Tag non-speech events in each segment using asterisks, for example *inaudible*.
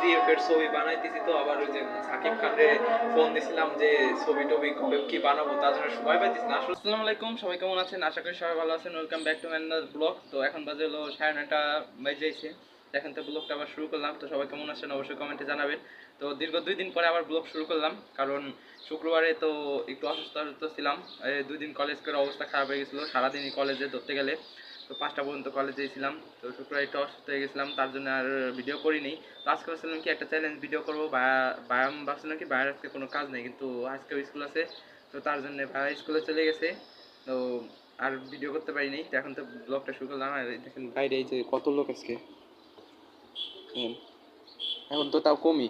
কেজিএফ এর ছবি বানাইতেছি তো, আবার ওই যে সাকিব খানরে ফোন দিছিলাম যে ছবি টবি কবে কি বানাবো, তার জন্য সময় পাইতেছি না। আসসালামু আলাইকুম, সবাই কেমন আছেন? আশা করি সবাই ভালো আছেন। Welcome back to Mandar blog তো এখন বাজে হলো সাড়ে নয়টা বাজেছে দেখেন তো ব্লগটা আবার শুরু করলাম। তো সবাই কেমন আছেন অবশ্যই কমেন্টে জানাবেন। তো দীর্ঘ দুই দিন পরে আবার ব্লগ শুরু করলাম। কারণ শুক্রবারে তো একটু অসুস্থ অসুস্থ ছিলাম দুই দিন কলেজ করে অবস্থা খারাপ হয়ে গেছিল। সারাদিনই কলেজে ধরতে গেলে। তো পাঁচটা পর্যন্ত কলেজে ছিলাম। তো শুক্রবার একটু অসুস্থ হয়ে গেছিলাম, তার জন্য আর ভিডিও করিনি। তো আজকে ভাবছিলাম কি একটা চ্যালেঞ্জ ভিডিও করব। বা ব্যায়াম ভাবছিলাম কি বাইরে আজকে কোনো কাজ নেই, কিন্তু আজকেও স্কুল আছে। তো তার জন্য ভাইয়া স্কুলে চলে গেছে। তো আর ভিডিও করতে পারিনি। তো এখন তো ব্লগটা শুরু করলাম। আর দেখেন বাইরে এই যে কত লোক আজকে। হুম। এখন তো তাও কমই।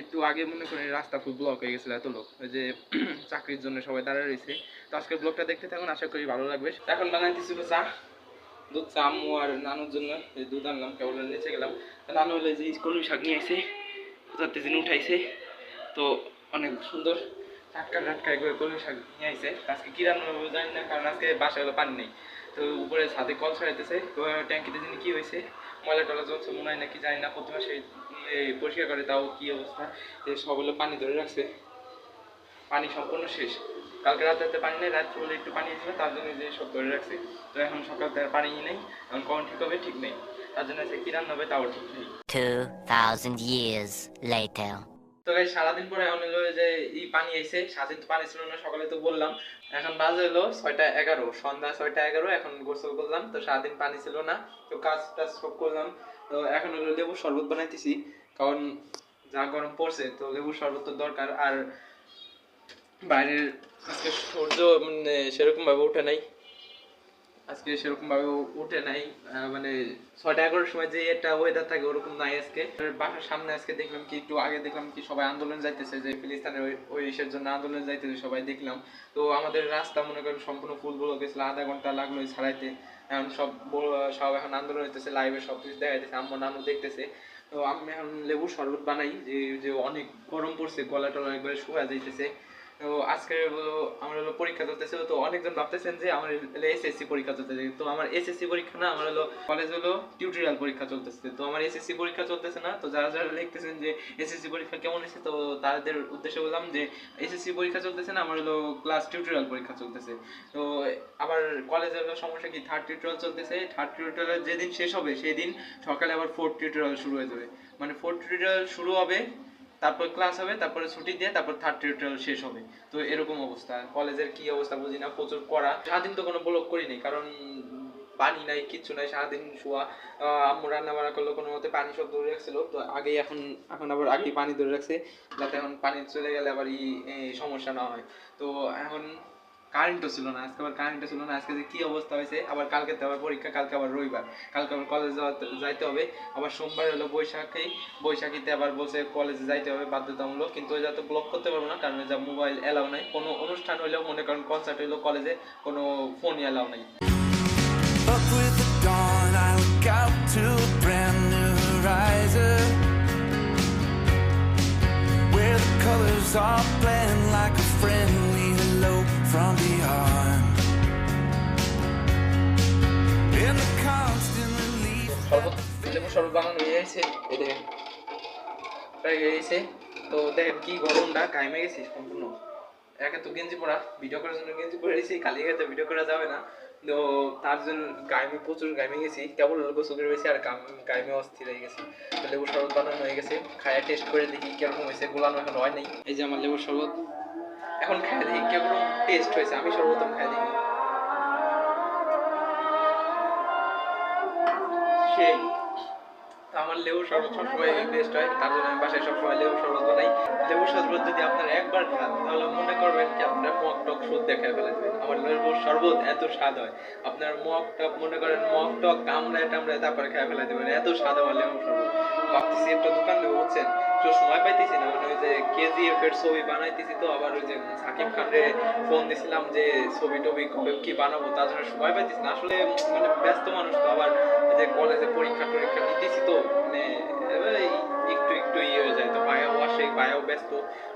একটু আগে মনে করেন রাস্তা ফুল ব্লক হয়ে গেছিল এত লোক। ওই যে *clears throat* চাকরির জন্য সবাই দাঁড়ায় রয়েছে। তো আজকের ব্লগটা দেখতে থাকুন। আশা করি ভালো লাগবে। এখন বানাইতেছিল চা দুধ আম্মু আর নানুর জন্য দুধ আনলাম কেবল নিচে গেলাম। নানু হলে যে কলমি শাক নিয়ে আইছে কোথাতে দিন উঠাইছে। তো অনেক সুন্দর টাটকা টাটকা করে কলমি শাক নিয়ে তো আজকে কি রান্না হবে জানি না, কারণ আজকে বাসায় হলো পানি নেই। তো উপরে ছাদে কল ছড়াইতেছে ট্যাঙ্কিতে যিনি কী হয়েছে, ময়লা টলা জলছে মনে হয় নাকি জানি না প্রথমে সেই পরিষ্কার করে, তাও কী অবস্থা। সব হলো পানি ধরে রাখছে। পানি সম্পূর্ণ শেষ। কালকে রাতে পানি নেই রাত্রে বলে একটু পানি ছিল তার জন্য যে সব ধরে রাখছে। তো এখন সকাল থেকে পানি নেই এখন কখন ঠিক হবে ঠিক নেই। তার জন্য সে কি রান্না হবে তাও ঠিক নেই। 2,000 years later. তো গাই সারাদিন পরে এখন হলো যে এই পানি আইছে সারাদিন তো পানি ছিল না সকালে তো বললাম। এখন বাজে হলো ছয়টা এগারো সন্ধ্যা ছয়টা এগারো এখন গোসল করলাম তো সারাদিন পানি ছিল না তো কাজ টাজ সব করলাম। তো এখন হলো লেবু শরবত বানাইতেছি কারণ যা গরম পড়ছে তো লেবুর শরবত তো দরকার। আর বাইরের আজকে সূর্য মানে সেরকম ভাবে ওঠে নাই। আজকে সেরকম ভাবে উঠে নাই মানে ছয়টা এগারোর সময় যে একটা ওয়েদার থাকে ওরকম নাই আজকে। বাসার সামনে আজকে দেখলাম কি, একটু আগে দেখলাম কি সবাই আন্দোলন যাইতেছে, যে ফিলিস্তিনের ওই ইসের জন্য আন্দোলন যাইতেছে সবাই দেখলাম। তো আমাদের রাস্তা মনে করেন সম্পূর্ণ ফুল বলো গেছিল, আধা ঘণ্টা লাগল ছাড়াইতে। এখন সব সব এখন আন্দোলন হইতেছে লাইভে সব কিছু দেখাইতেছে, আম্মু নানু দেখতেছে। তো আমি এখন লেবুর শরবত বানাই, যে যে অনেক গরম পড়ছে, গলা টলা একবারে শুকা যাইতেছে। তো আজকে হলো আমার হলো পরীক্ষা চলতেছে, তো অনেকজন ভাবতেছেন যে আমার এসএসসি পরীক্ষা চলতেছে। তো আমার এসএসসি পরীক্ষা না, আমার হলো কলেজ হলো টিউটোরিয়াল পরীক্ষা চলতেছে। তো আমার এসএসসি পরীক্ষা চলতেছে না, তো যারা যারা লিখতেছেন যে এসএসসি পরীক্ষা কেমন হয়েছে, তো তাদের উদ্দেশ্যে বললাম যে এসএসসি পরীক্ষা চলতেছে না, আমার হলো ক্লাস টিউটোরিয়াল পরীক্ষা চলতেছে। তো আবার কলেজের হলো সমস্যা কি থার্ড টিউটোরিয়াল চলতেছে থার্ড টিউটোরিয়াল যেদিন শেষ হবে সেই দিন সকালে আবার ফোর্থ টিউটোরিয়াল শুরু হয়ে যাবে। মানে ফোর্থ টিউটোরিয়াল শুরু হবে তারপর ক্লাস হবে, তারপরে ছুটি দিয়ে তারপর থার্ড টিউটোরিয়াল শেষ হবে। তো এরকম অবস্থা। কলেজের কি অবস্থা বুঝি না, প্রচুর করা সারাদিন তো কোনো ব্লক করিনি কারণ পানি নাই, কিচ্ছু নাই, সারাদিন শোয়া। আম্মু রান্না বান্না করল, কোনো মতে পানি সব ধরে রাখছিল। তো আগেই এখন এখন আবার আগেই পানি ধরে রাখছে, যাতে এখন পানি চলে গেলে আবার ই সমস্যা না হয়। তো এখন কারেন্টও ছিল না, আজকে আবার কারেন্টও ছিল না, আজকে যে কি অবস্থা হয়েছে, আবার কালকে তো আবার পরীক্ষা, কালকে আবার রবিবার, কালকে আবার কলেজে যাইতে হবে, আবার সোমবার হলো বৈশাখী, বৈশাখীতে আবার বলছে কলেজে যাইতে হবে বাধ্যতামূলক, কিন্তু ওই যাতে ব্লক করতে পারব না, কারণ যা মোবাইল এলাও নাই, কোনো অনুষ্ঠান হইলেও মনে করেন কনসার্ট হইলেও কলেজে কোনো ফোনই এলাও নাই। Where the colors all blend like a friendly from beyond In the constant relief. লেবু তো কি গরমটা গেছি, সম্পূর্ণ। একে তো গেঞ্জি পরা ভিডিও করার জন্য গেঞ্জি পরে ভিডিও করা যাবে না। তো তার জন্য গাইমে প্রচুর গাইমে গেছি। কেবল গোসল করে আর গাইমে অস্থির হয়ে গেছি। তো লেবু শরবত বানানো হয়ে গেছে। খায়া টেস্ট করে দেখি কীরকম হয়েছে, গোলানো এখন হয় নাই। এই যে আমার লেবু শরবত। এখন খাই দেখি কীরকম টেস্ট হয়েছে। আমি সর্বপ্রথম খাই দেখি। সেই। আমার লেবু শরবত সবসময় বেস্ট হয়। তার জন্য আমি বাসায় সবসময় লেবু শরবত বানাই। লেবু শরবত যদি আপনারা একবার খান, তাহলে মনে করবেন কি আপনার মগ টক সুদ দেখায় ফেলে দেবেন আমার লেবুর শরবত এত স্বাদ হয়। আপনার মগ টক, মনে করেন মগ টক, কামড়ায় টামড়ায় তারপরে খেয়ে ফেলে দেবেন এত স্বাদ আমার লেবু শরবত। ভাবতেছি একটা দোকান দেবো, বুঝছেন? তো সময় পাইতেছি না মানে ওই যে কেজিএফ এর ছবি বানাইতেছি তো, আবার ওই যে সাকিব খানরে ফোন দিছিলাম যে ছবি টবি কবে কি বানাবো, তার জন্য সময় পাইতেছি না। আসলে মানে ব্যস্ত মানুষ তো, আবার যে কলেজে পরীক্ষা টরীক্ষা নিতেছি তো মানে একটু একটু ইয়ে হয়ে যায় তো, ভাইয়াও আসে, ভাইয়াও ব্যস্ত,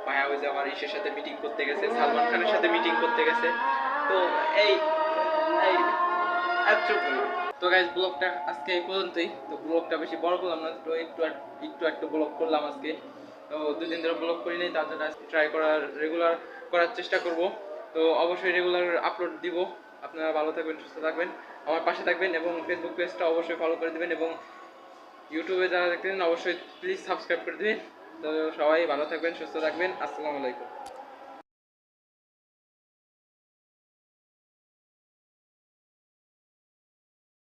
ভাইয়া ওই যে আমার ইসের সাথে মিটিং করতে গেছে, সালমান খানের সাথে মিটিং করতে গেছে। তো এই তো গাইজ ব্লগটা আজকে এই পর্যন্তই। তো ব্লগটা বেশি বড় করলাম না তো একটু একটু একটু ব্লগ করলাম আজকে। তো দুদিন ধরে ব্লগ করিনি তার জন্য ট্রাই করার রেগুলার করার চেষ্টা করব। তো অবশ্যই রেগুলার আপলোড দিব। আপনারা ভালো থাকবেন, সুস্থ থাকবেন। আমার পাশে থাকবেন এবং ফেসবুক পেজটা অবশ্যই ফলো করে দিবেন এবং ইউটিউবে যারা দেখতেছেন, অবশ্যই প্লিজ সাবস্ক্রাইব করে দিবেন। তো সবাই ভালো থাকবেন, সুস্থ থাকবেন। আসসালামু আলাইকুম।